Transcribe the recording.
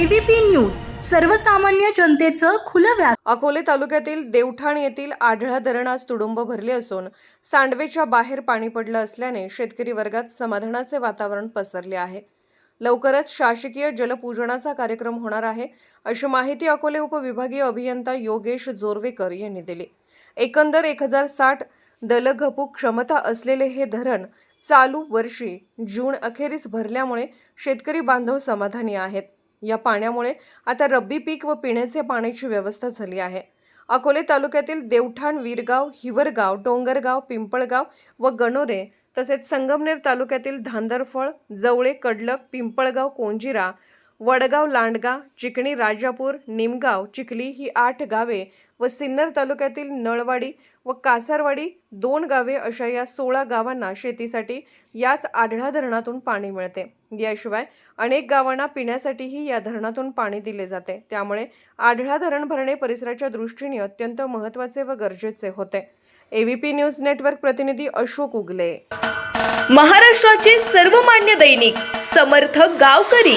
ABP news सर्वसामान्य जनतेचं खुलं व्यास अकोले तालुक्यातील देवठाण येथील आढळा धरण आज तुडुंब भरले असून सांडवेच्या बाहेर पाणी पडलं असल्याने शेतकरी वर्गात समाधानाचे वातावरण पसरले आहे. लवकरच शासकीय जलपूजनाचा कार्यक्रम होणार आहे अशी माहिती अकोले उपविभागीय अभियंता योगेश जोरवेकर यांनी दिली. एकंदर एक हजार साठ दलघपू क्षमता असलेले हे धरण चालू वर्षी जून अखेरीस भरल्यामुळे शेतकरी बांधव समाधानी आहेत. या पाण्यामुळे आता रब्बी पीक व पिण्याचे पाण्याची व्यवस्था झाली आहे. अकोले तालुक्यातील देवठाण वीरगाव हिवरगाव डोंगरगाव पिंपळगाव व गणोरे तसेच संगमनेर तालुक्यातील धांदरफळ जवळे कडलक पिंपळगाव कोंजिरा वडगाव लांडगा चिकणी राजापूर निमगाव चिखली ही आठ गावे व सिन्नर तालुक्यातील नळवाडी व कासारवाडी दोन गावे अशा या सोळा गावांना शेतीसाठी याच आढळा धरणातून पाणी मिळते. याशिवाय अनेक गावांना पिण्यासाठीही या धरणातून पाणी दिले जाते. त्यामुळे आढळा धरण भरणे परिसराच्या दृष्टीने अत्यंत महत्त्वाचे व गरजेचे होते. एबीपी न्यूज नेटवर्क प्रतिनिधी अशोक उगले. महाराष्ट्राचे सर्वमान्य दैनिक समर्थ गावकरी